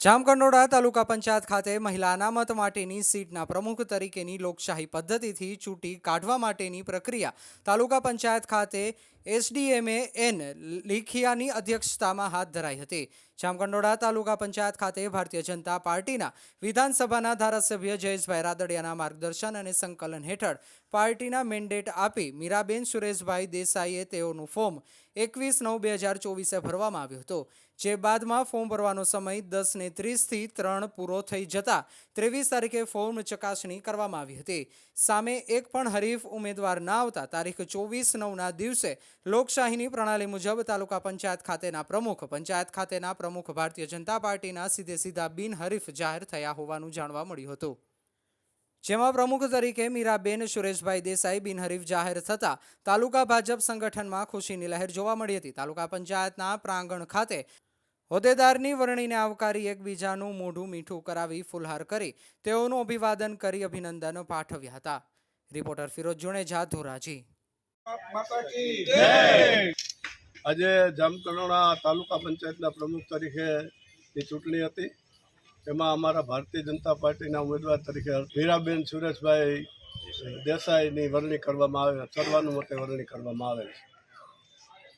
જામકંડોળા તાલુકા પંચાયત ખાતે મહિલા અનામત માટેની સીટના પ્રમુખ તરીકેની લોકશાહી પદ્ધતિથી ચૂંટી કાઢવા માટેની પ્રક્રિયા. તાલુકા પંચાયત ખાતે એસડીએમએ એન લીખિયાની અધ્યક્ષતામાં હાથ ધરાઈ હતી. જામકંડોળા તાલુકા પંચાયત ખાતે ભારતીય જનતા પાર્ટીના વિધાનસભાના ધારાસભ્ય જયેશભાઈ રાદડિયાના માર્ગદર્શન અને સંકલન હેઠળ પાર્ટીના મેન્ડેટ આપી મીરાબેન સુરેશભાઈ દેસાઈએ તેઓનું ફોર્મ એકવીસ નવ બે હજાર ચોવીસે ભરવામાં આવ્યું હતું, જે બાદમાં ફોર્મ ભરવાનો સમય દસ ને ત્રીસથી ત્રણ પૂરો થઈ જતા ત્રેવીસ તારીખે ફોર્મ ચકાસણી કરવામાં આવી હતી. સામે એક પણ હરીફ ઉમેદવાર ના આવતા તારીખ ચોવીસ નવના દિવસે લોકશાહીની પ્રણાલી મુજબ તાલુકા પંચાયત ખાતેના પ્રમુખ, પંચાયત ખાતેના પ્રમુખ ભારતીય જનતા પાર્ટીના સીધે સીધા બિનહરીફ જાહેર થયા હોવાનું જાણવા મળ્યું હતું. જેમાં પ્રમુખ તરીકે મીરાબેન સુરેશભાઈ દેસાઈ બિનહરીફ જાહેર થતા તાલુકા ભાજપ સંગઠનમાં ખુશીની લહેર જોવા મળી હતી. તાલુકા પંચાયતના પ્રાંગણ ખાતે હોદ્દેદારની વરણીને આવકારી એકબીજાનું મોઢું મીઠું કરાવી ફુલહાર કરી તેઓનું અભિવાદન કરી અભિનંદન પાઠવ્યા હતા. રિપોર્ટર ફિરોજ જુણેજા ધોરાજી. આજે જામકંડોળા તાલુકા પંચાયતના પ્રમુખ તરીકેની ચૂંટણી હતી. એમાં અમારા ભારતીય જનતા પાર્ટીના ઉમેદવાર તરીકે હીરાબેન સુરેશભાઈ દેસાઈની વરણી કરવામાં આવે સર્વાનુમતે વરણી કરવામાં આવે છે.